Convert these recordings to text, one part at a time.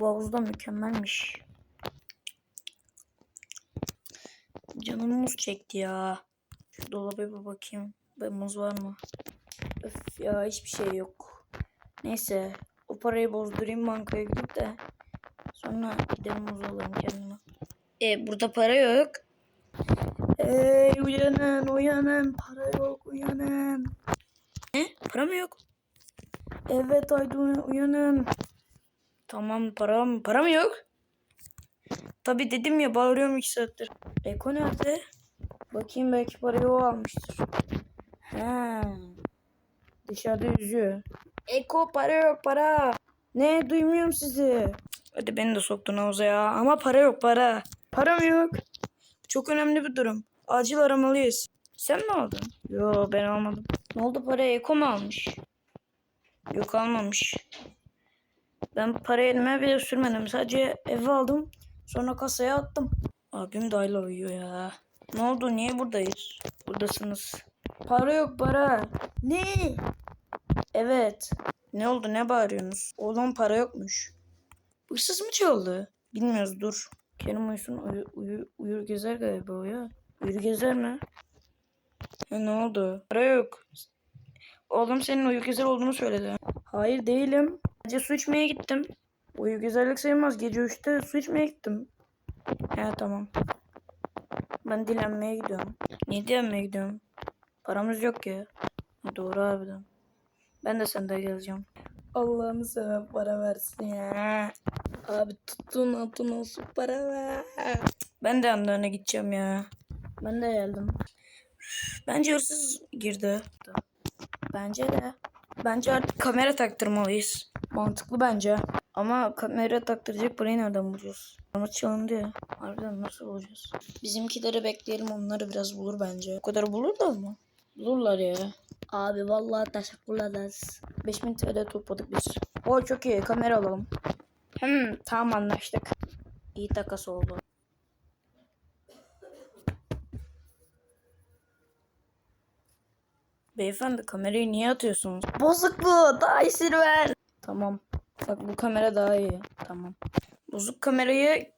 Da mükemmelmiş. Canım muz çekti ya. Şu dolaba bir bakayım. Ben muz var mı? Öf ya hiçbir şey yok. Neyse o parayı bozdurayım bankaya gidip de sonra gidelim muz alalım kendime. E burada para yok. Ey uyanın uyanın para yok uyanın. Ne? Para mı yok? Evet Aydın uyanın. Tamam para mı? Para mı yok? Tabi dedim ya bağırıyorum iki saattir. Eko nerede? Bakayım belki parayı o almıştır. He. Dışarıda yüzüyor. Eko para yok para. Ne duymuyorum sizi. Hadi beni de soktun havuza ya. Ama para yok para. Para mı yok? Çok önemli bir durum. Acil aramalıyız. Sen mi aldın? Yo ben almadım. Ne oldu parayı Eko mu almış? Yok almamış. Ben parayı elime bile sürmedim. Sadece eve aldım. Sonra kasaya attım. Abim dayla uyuyor ya. Ne oldu? Niye buradayız? Buradasınız. Para yok para. Ne? Evet. Ne oldu? Ne bağırıyorsunuz? Oğlum para yokmuş. Hırsız mı çaldı? Bilmiyoruz dur. Kerim uyusun uyu, uyu, uyur gezer galiba o ya. Uyur gezer mi? Ya ne oldu? Para yok. Oğlum senin uyu gezer olduğunu söyledi. Hayır değilim. Gece su içmeye gittim. Uyu gezerlik sayılmaz. Gece 3'te su içmeye gittim. He tamam. Ben dilenmeye gidiyorum. Niye dilenmeye gidiyorum? Paramız yok ya. Doğru harbiden. Ben de sende geleceğim. Allah'ını seven para versin ya. Abi tuttuğun altın olsun para ver. Ben de yanlarına gideceğim ya. Ben de geldim. Bence hırsız girdi. Bence de. Bence artık kamera taktırmalıyız. Mantıklı bence. Ama kamera taktıracak parayı nereden bulacağız? Ama çalındı ya. Harbiden nasıl bulacağız? Bizimkileri bekleyelim onları biraz bulur bence. O kadar bulur da mı? Bulurlar ya. Abi vallahi teşekkür ederiz. 5000 TL topladık biz. O çok iyi kamera alalım. Hmm, tamam anlaştık. İyi takas oldu. Beyefendi kamerayı niye atıyorsunuz? Bozuk bu. Daha iyisini ver. Tamam. Bak bu kamera daha iyi. Tamam. Bozuk kamerayı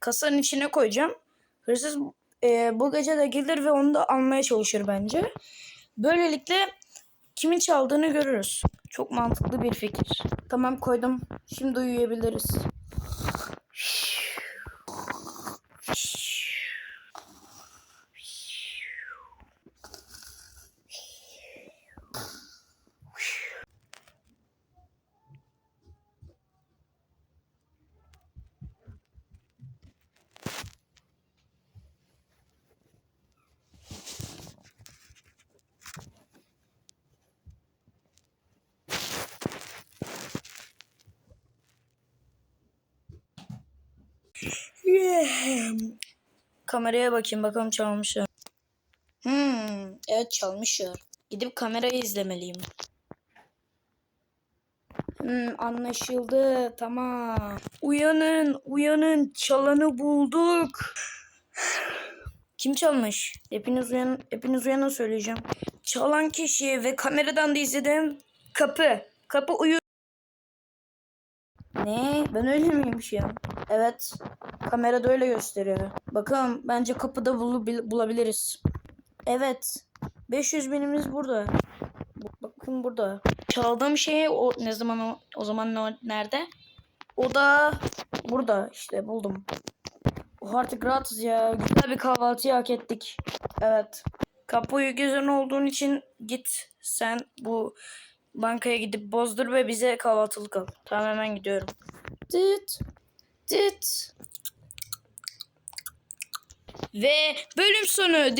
kasanın içine koyacağım. Hırsız e, bu gece de gelir ve onu da almaya çalışır bence. Böylelikle kimin çaldığını görürüz. Çok mantıklı bir fikir. Tamam koydum. Şimdi uyuyabiliriz. Kameraya bakayım bakalım çalmışlar. Hmm, evet çalmışlar. Gidip kamerayı izlemeliyim. Hmm, anlaşıldı. Tamam. Uyanın, uyanın. Çalanı bulduk. Kim çalmış? Hepiniz uyan, hepiniz uyanın söyleyeceğim. Çalan kişi ve kameradan da izledim. Kapı. Kapı uyu. Ne? Ben öyle miymiş ya? Evet. Kamerada öyle gösteriyor. Bakalım bence kapıda bulu- bulabiliriz. Evet. 500 binimiz burada. Bu- Bakın burada. Çaldığım şey o ne zaman o, o zaman o, nerede? O da burada işte buldum. Oh, artık rahatız ya. Güzel bir kahvaltı hak ettik. Evet. Kapıyı gözün olduğun için git sen bu bankaya gidip bozdur ve bize kahvaltılık al. Tamam hemen gidiyorum. Tıt. Tıt. Ve bölüm sonu.